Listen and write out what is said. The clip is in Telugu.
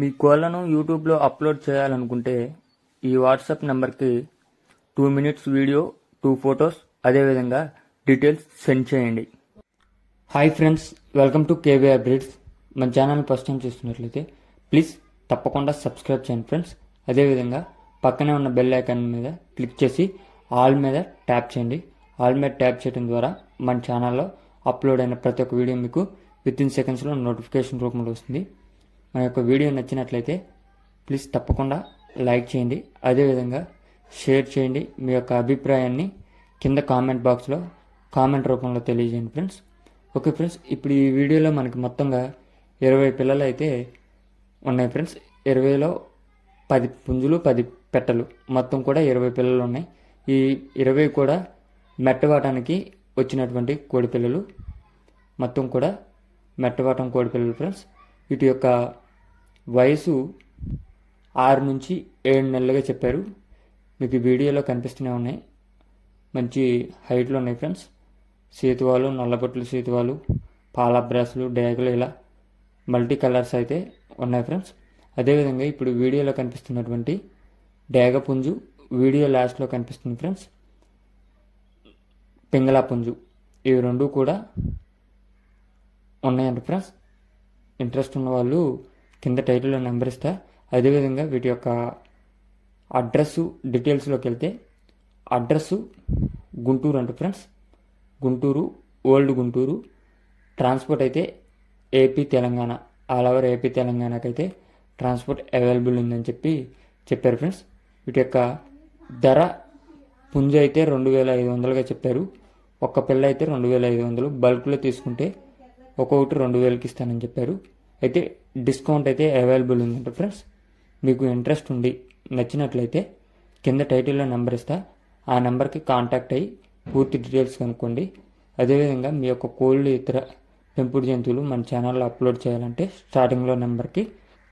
మీ కోళ్ళను యూట్యూబ్లో అప్లోడ్ చేయాలనుకుంటే ఈ వాట్సాప్ నెంబర్కి two minutes video two photos అదేవిధంగా డీటెయిల్స్ సెండ్ చేయండి. Hi friends welcome to KV updates. మన ఛానల్ని ఫస్ట్ టైం చూస్తున్నట్లయితే ప్లీజ్ తప్పకుండా సబ్స్క్రైబ్ చేయండి ఫ్రెండ్స్. అదేవిధంగా పక్కనే ఉన్న బెల్ ఐకాన్ మీద క్లిక్ చేసి ఆల్ మీద ట్యాప్ చేయండి. ఆల్ మీద ట్యాప్ చేయడం ద్వారా మన ఛానల్లో అప్లోడ్ అయిన ప్రతి ఒక్క వీడియో మీకు విత్ ఇన్ సెకండ్స్లో నోటిఫికేషన్ రూపంలో వస్తుంది. మన యొక్క వీడియో నచ్చినట్లయితే ప్లీజ్ తప్పకుండా లైక్ చేయండి. అదేవిధంగా షేర్ చేయండి. మీ యొక్క అభిప్రాయాన్ని కింద కామెంట్ బాక్స్లో కామెంట్ రూపంలో తెలియజేయండి ఫ్రెండ్స్. ఓకే ఫ్రెండ్స్ ఇప్పుడు ఈ వీడియోలో మనకి మొత్తంగా ఇరవై పిల్లలు అయితే ఉన్నాయి ఫ్రెండ్స్. ఇరవైలో పది పుంజులు పది పెట్టలు. మొత్తం కూడా ఇరవై పిల్లలు ఉన్నాయి. ఈ ఇరవై కూడా మెట్టవాటానికి వచ్చినటువంటి కోడిపిల్లలు మొత్తం కూడా మెట్టవాటం కోడిపిల్లలు ఫ్రెండ్స్. వీటి యొక్క వయసు ఆరు నుంచి ఏడు నెలలుగా చెప్పారు. మీకు ఈ వీడియోలో కనిపిస్తూనే ఉన్నాయి. మంచి హైట్లో ఉన్నాయి ఫ్రెండ్స్. సీతువాలు నల్లబొట్లు సీతువాలు పాలబ్రాసులు డేగలు ఇలా మల్టీ కలర్స్ అయితే ఉన్నాయి ఫ్రెండ్స్. అదేవిధంగా ఇప్పుడు వీడియోలో కనిపిస్తున్నటువంటి డేగ పుంజు వీడియో లాస్ట్లో కనిపిస్తుంది ఫ్రెండ్స్. పింగళా పుంజు. ఇవి రెండు కూడా ఉన్నాయండి ఫ్రెండ్స్. ఇంట్రెస్ట్ ఉన్న వాళ్ళు కింద టైటిల్లో నెంబర్ ఇస్తా. అదేవిధంగా వీటి యొక్క అడ్రస్సు డీటెయిల్స్లోకి వెళ్తే అడ్రస్సు గుంటూరు అంట friends Guntur old Guntur. Transport అయితే AP Telangana. All over AP తెలంగాణకైతే transport available ఉందని చెప్పి చెప్పారు ఫ్రెండ్స్ వీటి యొక్క ధర పుంజు అయితే రెండు వేల ఐదు వందలుగా చెప్పారు. ఒక్క పిల్ల అయితే రెండు వేల ఐదు వందలు. బల్క్లో తీసుకుంటే ఒక్కొక్కటి రెండు వేలకి ఇస్తానని చెప్పారు. అయితే డిస్కౌంట్ అయితే అవైలబుల్ ఉందంట ఫ్రెండ్స్ మీకు ఇంట్రెస్ట్ ఉండి నచ్చినట్లయితే కింద టైటిల్లో నెంబర్ ఇస్తా. ఆ నెంబర్కి కాంటాక్ట్ అయ్యి పూర్తి డీటెయిల్స్ కనుక్కోండి. అదేవిధంగా మీ యొక్క కోళ్ళు ఇతర పెంపుడు జంతువులు మన ఛానల్లో అప్లోడ్ చేయాలంటే స్టార్టింగ్లో నెంబర్కి